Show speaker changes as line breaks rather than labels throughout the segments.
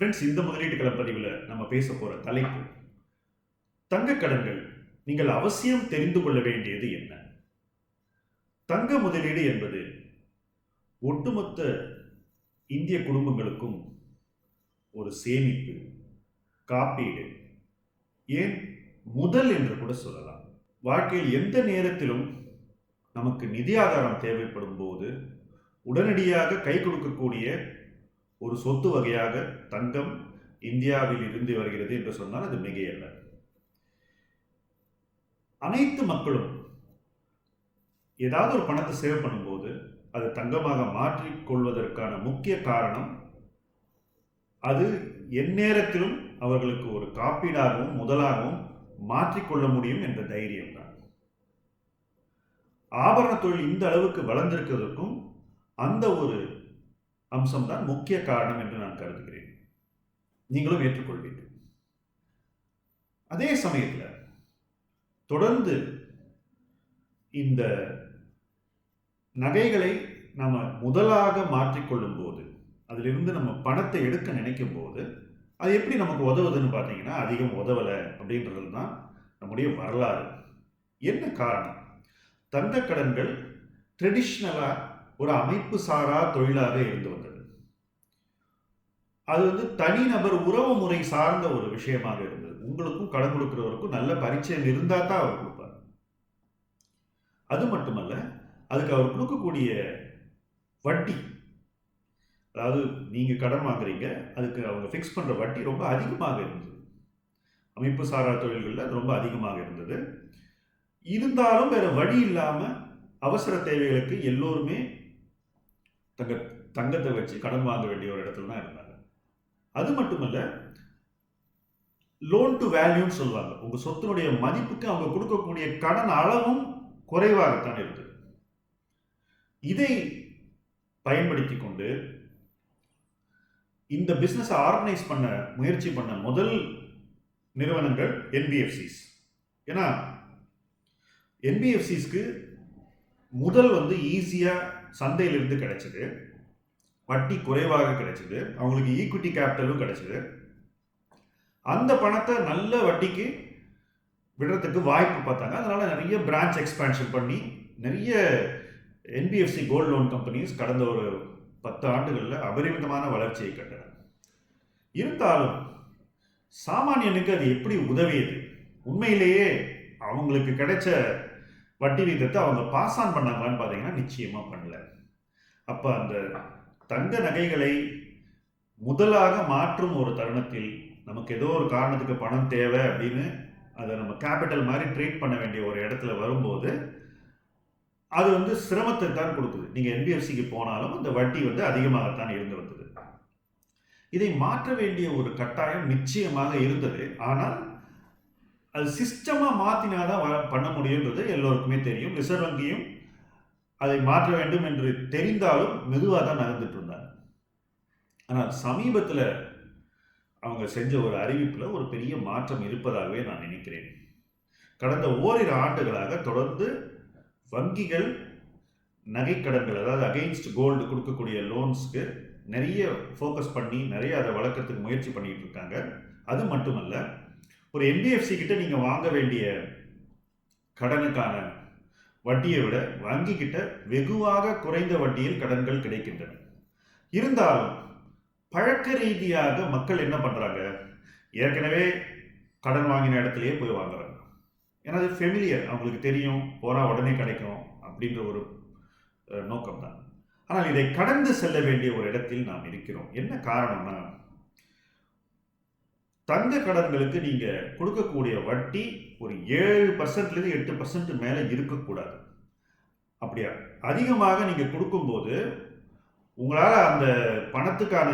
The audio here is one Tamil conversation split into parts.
ஃப்ரெண்ட்ஸ் இந்த முதலீட்டு கலப்பதிவில் நம்ம பேச போகிற தலைப்பு தங்கக்கடன்கள். நீங்கள் அவசியம் தெரிந்து கொள்ள வேண்டியது என்ன? தங்க முதலீடு என்பது ஒட்டுமொத்த இந்திய குடும்பங்களுக்கும் ஒரு சேமிப்பு காப்பீடு. ஏன்? முதல் என்று கூட சொல்லலாம். வாழ்க்கையில் எந்த நேரத்திலும் நமக்கு நிதி ஆதாரம் தேவைப்படும் போது உடனடியாக கை கொடுக்கக்கூடிய ஒரு சொத்து வகையாக தங்கம் இந்தியாவில் இருந்து வருகிறது என்று சொன்னால் அது மிகையல்ல. அனைத்து மக்களும் ஏதாவது ஒரு பணத்தை சேவ் பண்ணும்போது அது தங்கமாக மாற்றிக்கொள்வதற்கான முக்கிய காரணம் அது எந்நேரத்திலும் அவர்களுக்கு ஒரு காப்பீடாகவும் முதலாகவும் மாற்றிக்கொள்ள முடியும் என்ற தைரியம் தான். ஆபரண தொழில் இந்த அளவுக்கு வளர்ந்திருக்கிறதுக்கும் அந்த ஒரு அம்சம்தான் முக்கிய காரணம் என்று நான் கருதுகிறேன். நீங்களும் ஏற்றுக்கொள்வீர்கள். அதே சமயத்தில் தொடர்ந்து இந்த நகைகளை நம்ம முதலாக மாற்றிக்கொள்ளும் போது அதிலிருந்து நம்ம பணத்தை எடுக்க நினைக்கும் போது அது எப்படி நமக்கு உதவுதுன்னு பார்த்தீங்கன்னா அதிகம் உதவலை அப்படின்றது தான் நம்முடைய வரலாறு. என்ன காரணம்? தங்க கடன்கள் ட்ரெடிஷ்னலாக ஒரு அமைப்பு சாரா தொழிலாக இருந்து வந்தது. அது வந்து தனிநபர் உறவு முறை சார்ந்த ஒரு விஷயமாக இருந்தது. உங்களுக்கும் கடன் கொடுக்கிறவருக்கும் நல்ல பரிச்சயம் இருந்தால் தான் அவர் கொடுப்பார். அது மட்டுமல்ல அதுக்கு அவர் கொடுக்கக்கூடிய வட்டி அதாவது நீங்கள் கடன் வாங்குறீங்க அதுக்கு அவங்க ஃபிக்ஸ் பண்ணுற வட்டி ரொம்ப அதிகமாக இருந்தது. அமைப்பு சாரா தொழில்களில் அது ரொம்ப அதிகமாக இருந்தது. இருந்தாலும் வேற வழி இல்லாமல் அவசர தேவைகளுக்கு எல்லோருமே தங்க தங்கத்தை வச்சு கடன் வாங்க வேண்டிய ஒரு இடத்துல தான் இருந்தாங்க. அது மட்டுமல்ல லோன் டு வேல்யூன்னு சொல்லுவாங்க. உங்கள் சொத்தினுடைய மதிப்புக்கு அவங்க கொடுக்கக்கூடிய கடன் அளவும் குறைவாகத்தான் இருக்குது. இதை பயன்படுத்தி கொண்டு இந்த பிஸ்னஸை ஆர்கனைஸ் பண்ண முயற்சி பண்ண முதல் நிறுவனங்கள் என்பிஎஃப்சிஸ் ஏன்னா என்பிஎஃப்சிஸ்க்கு முதல் வந்து ஈஸியாக சந்தையிலிருந்து கிடைச்சிது. வட்டி குறைவாக கிடைச்சிது. அவங்களுக்கு ஈக்விட்டி கேபிட்டலும் கிடைச்சிது. அந்த பணத்தை நல்ல வட்டிக்கு விடுறதுக்கு வாய்ப்பு பார்த்தாங்க. அதனால் நிறைய பிரான்ச் எக்ஸ்பேன்ஷன் பண்ணி நிறைய என்பிஎஃப்சி கோல்டு லோன் கம்பெனிஸ் கடந்த ஒரு பத்து ஆண்டுகளில் அபரிமிதமான வளர்ச்சியை கண்டன. இருந்தாலும் சாமானியனுக்கு அது எப்படி உதவியது? உண்மையிலேயே அவங்களுக்கு கிடைச்ச வட்டி விகிதத்தை அவங்க பாஸ் ஆன் பண்ணாங்களான்னு பார்த்தீங்கன்னா நிச்சயமாக பண்ணல. அப்போ அந்த தங்க நகைகளை முதலாக மாற்றும் ஒரு தருணத்தில் நமக்கு ஏதோ ஒரு காரணத்துக்கு பணம் தேவை அப்படின்னு அதை நம்ம கேபிட்டல் மாதிரி ட்ரீட் பண்ண வேண்டிய ஒரு இடத்துல வரும்போது அது வந்து சிரமத்தை தான் கொடுக்குது. நீங்கள் என்பிஎஃப்சிக்கு போனாலும் அந்த வட்டி வந்து அதிகமாகத்தான் இருந்து வந்தது. இதை மாற்ற வேண்டிய ஒரு கட்டாயம் நிச்சயமாக இருந்தது. ஆனால் அது சிஸ்டமாக மாற்றினாதான் வ பண்ண முடியுன்றது எல்லோருக்குமே தெரியும். ரிசர்வ் வங்கியும் அதை மாற்ற வேண்டும் என்று தெரிந்தாலும் மெதுவாக தான் நகர்ந்துட்டு இருந்தாங்க. ஆனால் சமீபத்தில் அவங்க செஞ்ச ஒரு அறிவிப்பில் ஒரு பெரிய மாற்றம் இருப்பதாகவே நான் நினைக்கிறேன். கடந்த ஓரிரு ஆண்டுகளாக தொடர்ந்து வங்கிகள் நகைக்கடன்கள் அதாவது அகெயின்ஸ்ட் கோல்டு கொடுக்கக்கூடிய லோன்ஸ்க்கு நிறைய ஃபோக்கஸ் பண்ணி நிறைய அதை வளர்க்கறதுக்கு முயற்சி பண்ணிகிட்டு இருக்காங்க. அது மட்டுமல்ல ஒரு என்பிஎஃப்சி கிட்ட நீங்கள் வாங்க வேண்டிய கடனுக்கான வட்டியை விட வங்கி கிட்ட வெகுவாக குறைந்த வட்டியில் கடன்கள் கிடைக்கின்றன. இருந்தாலும் பழக்க ரீதியாக மக்கள் என்ன பண்ணுறாங்க ஏற்கனவே கடன் வாங்கின இடத்துலையே போய் வாங்குறாங்க. ஏன்னா அது ஃபெமிலியர் அவங்களுக்கு தெரியும் போனால் உடனே கிடைக்கும் அப்படின்ற ஒரு நோக்கம் தான் ஆனால் இதை கடந்து செல்ல வேண்டிய ஒரு இடத்தில் நாம் இருக்கிறோம். என்ன காரணம்னா தங்க கடன்களுக்கு நீங்க கொடுக்கக்கூடிய வட்டி ஒரு ஏழு பர்சன்ட்லேருந்து எட்டு பர்சன்ட் மேலே இருக்கக்கூடாது. அப்படியா? அதிகமாக நீங்க கொடுக்கும்போது உங்களால் அந்த பணத்துக்கான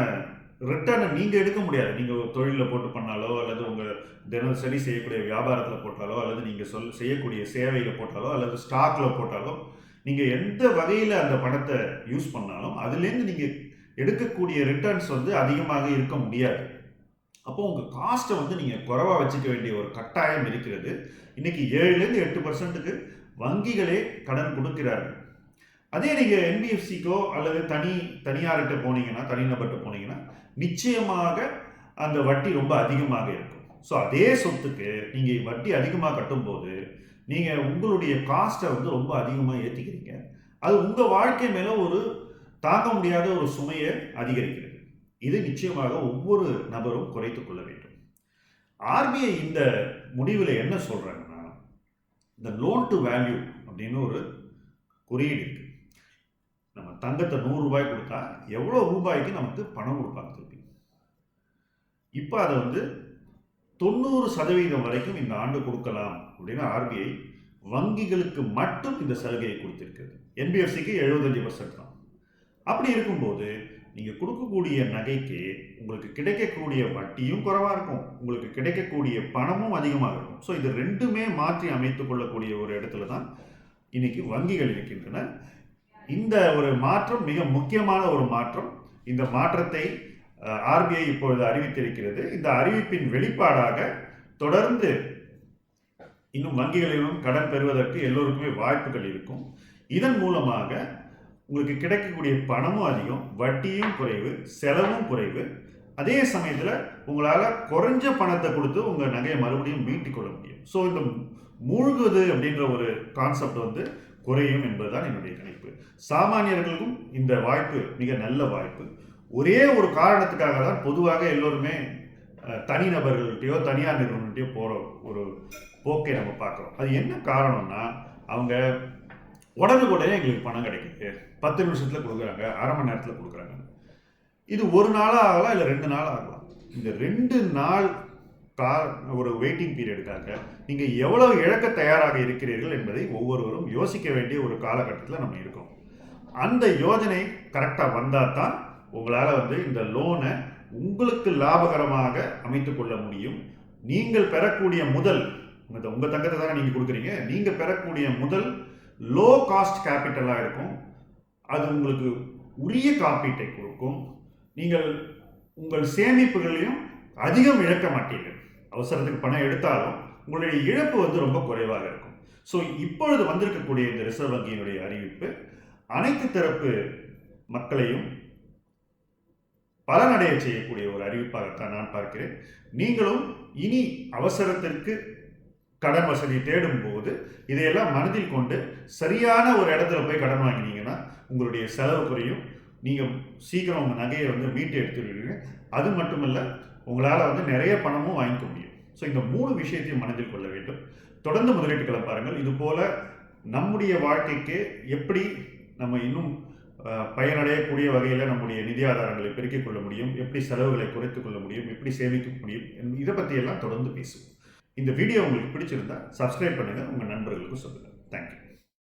ரிட்டர்னை நீங்கள் எடுக்க முடியாது. நீங்கள் தொழிலில் போட்டு பண்ணாலோ அல்லது உங்கள் தினசரி செய்யக்கூடிய வியாபாரத்தில் போட்டாலோ அல்லது நீங்கள் சொல் செய்யக்கூடிய சேவையில் போட்டாலோ அல்லது ஸ்டாக்கில் போட்டாலோ நீங்கள் எந்த வகையில் அந்த பணத்தை யூஸ் பண்ணாலும் அதுலேருந்து நீங்கள் எடுக்கக்கூடிய ரிட்டர்ன்ஸ் வந்து அதிகமாக இருக்க முடியாது. அப்போ உங்கள் காஸ்ட்டை வந்து நீங்கள் குறைவாக வச்சுக்க வேண்டிய ஒரு கட்டாயம் இருக்கிறது. இன்றைக்கி ஏழுலேருந்து எட்டு பர்சன்ட்டுக்கு வங்கிகளே கடன் கொடுக்கிறார்கள். அதே நீங்கள் என்பிஎஃப்சிக்கோ அல்லது தனி தனியார்கிட்ட போனீங்கன்னா தனிநபர்கிட்ட போனீங்கன்னா நிச்சயமாக அந்த வட்டி ரொம்ப அதிகமாக இருக்கும். ஸோ அதே சொத்துக்கு நீங்கள் வட்டி அதிகமாக கட்டும்போது நீங்கள் உங்களுடைய காஸ்ட்டை வந்து ரொம்ப அதிகமாக ஏற்றிக்கிறீங்க அது உங்கள் வாழ்க்கை மேலே ஒரு தாங்க முடியாத ஒரு சுமையை அதிகரிக்கிறது. இது நிச்சயமாக ஒவ்வொரு நபரும் குறைத்து கொள்ள வேண்டும். ஆர்பிஐ இந்த முடிவில் என்ன சொல்கிறாங்கன்னா இந்த லோன் டு வேல்யூ அப்படின்னு ஒரு குறியீடு இருக்கு. நம்ம தங்கத்தை நூறு ரூபாய் கொடுத்தா எவ்வளோ ரூபாய்க்கு நமக்கு பணம் கொடுப்பாங்க திருப்பி? இப்போ அதை வந்து தொண்ணூறு சதவீதம் வரைக்கும் இந்த ஆண்டு கொடுக்கலாம் அப்படின்னு ஆர்பிஐ வங்கிகளுக்கு மட்டும் இந்த சலுகையை கொடுத்துருக்குது என்பிஎஃப்சிக்கு எழுபத்தஞ்சு பர்சன்ட் தான். அப்படி இருக்கும்போது நீங்கள் கொடுக்கக்கூடிய நகைக்கு உங்களுக்கு கிடைக்கக்கூடிய வட்டியும் குறைவாக இருக்கும். உங்களுக்கு கிடைக்கக்கூடிய பணமும் அதிகமாக இருக்கும். ஸோ இது ரெண்டுமே மாற்றி அமைத்து கொள்ளக்கூடிய ஒரு இடத்துல தான் இன்னைக்கு வங்கிகள் இருக்கின்றன. இந்த ஒரு மாற்றம் மிக முக்கியமான ஒரு மாற்றம். இந்த மாற்றத்தை ஆர்பிஐ இப்பொழுது அறிவித்திருக்கிறது. இந்த அறிவிப்பின் வெளிப்பாடாக தொடர்ந்து இன்னும் வங்கிகளிலும் கடன் பெறுவதற்கு எல்லோருக்குமே வாய்ப்புகள் இருக்கும். இதன் மூலமாக உங்களுக்கு கிடைக்கக்கூடிய பணமும் அதிகம் வட்டியும் குறைவு செலவும் குறைவு. அதே சமயத்தில் உங்களால் குறைஞ்ச பணத்தை கொடுத்து உங்கள் நகையை மறுபடியும் மீட்டுக் கொள்ள முடியும். ஸோ இந்த மூழ்குது அப்படின்ற ஒரு கான்செப்ட் வந்து குறையும் என்பதுதான் என்னுடைய கணிப்பு. சாமானியர்களுக்கும் இந்த வாய்ப்பு மிக நல்ல வாய்ப்பு. ஒரே ஒரு காரணத்துக்காக தான் பொதுவாக எல்லோருமே அஹ், தனிநபர்கள்ட்டையோ தனியார் நிறுவனத்தையோ போகிற ஒரு போக்கை நம்ம பார்க்குறோம். அது என்ன காரணம்னா அவங்க உடனுக்குடனே எங்களுக்கு பணம் கிடைக்குது. பத்து நிமிஷத்தில் கொடுக்குறாங்க அரை மணி நேரத்தில் கொடுக்குறாங்க. இது ஒரு நாளாக ஆகலாம் இல்லை ரெண்டு நாள் ஆகலாம். இந்த ரெண்டு நாள் கார் ஒரு வெயிட்டிங் பீரியடுக்காக நீங்கள் எவ்வளவு இழக்க தயாராக இருக்கிறீர்கள் என்பதை ஒவ்வொருவரும் யோசிக்க வேண்டிய ஒரு காலகட்டத்தில் நம்ம இருக்கோம். அந்த யோஜனை கரெக்டாக வந்தால் தான் உங்களால் வந்து இந்த லோனை உங்களுக்கு லாபகரமாக அமைத்து கொள்ள முடியும். நீங்கள் பெறக்கூடிய முதல் உங்கள் உங்கள் தங்கத்தை தானே நீங்கள் கொடுக்குறீங்க நீங்கள் பெறக்கூடிய முதல் லோ காஸ்ட் கேபிட்டலாக இருக்கும். அது உங்களுக்கு உரிய காப்பீட்டை கொடுக்கும். நீங்கள் உங்கள் சேமிப்புகளையும் அதிகம் இழக்க மாட்டீர்கள். அவசரத்துக்கு பணம் எடுத்தாலும் உங்களுடைய இழப்பு வந்து ரொம்ப குறைவாக இருக்கும். ஸோ இப்பொழுது வந்திருக்கக்கூடிய இந்த ரிசர்வ் வங்கியினுடைய அறிவிப்பு அனைத்து தரப்பு மக்களையும் பலனடைய செய்யக்கூடிய ஒரு அறிவிப்பாகத்தான் நான் பார்க்கிறேன். நீங்களும் இனி அவசரத்திற்கு கடன் வசதி தேடும் போது இதையெல்லாம் மனதில் கொண்டு சரியான ஒரு இடத்துல போய் கடன் வாங்கினீங்கன்னா உங்களுடைய செலவு குறையும். நீங்கள் சீக்கிரம் உங்கள் நகையை வந்து மீட்டு எடுத்துருவீங்க அது மட்டுமல்ல உங்களால் வந்து நிறைய பணமும் வாங்கிக்க முடியும். ஸோ இந்த மூணு விஷயத்தையும் மனதில் கொள்ள வேண்டும். தொடர்ந்து முதலீட்டுகளை பாருங்கள். இது போல் நம்முடைய வாழ்க்கைக்கு எப்படி நம்ம இன்னும் பயனடையக்கூடிய வகையில் நம்முடைய நிதி ஆதாரங்களை பெருக்கிக் கொள்ள முடியும்? எப்படி செலவுகளை குறைத்து கொள்ள முடியும்? எப்படி சேமிக்க முடியும்? இதை பற்றியெல்லாம் தொடர்ந்து பேசுவோம். இந்த வீடியோ உங்களுக்கு பிடிச்சிருந்தா சப்ஸ்கிரைப் பண்ணுங்கள் உங்கள் நண்பர்களுக்கும் சொல்லுங்கள் தேங்க்யூ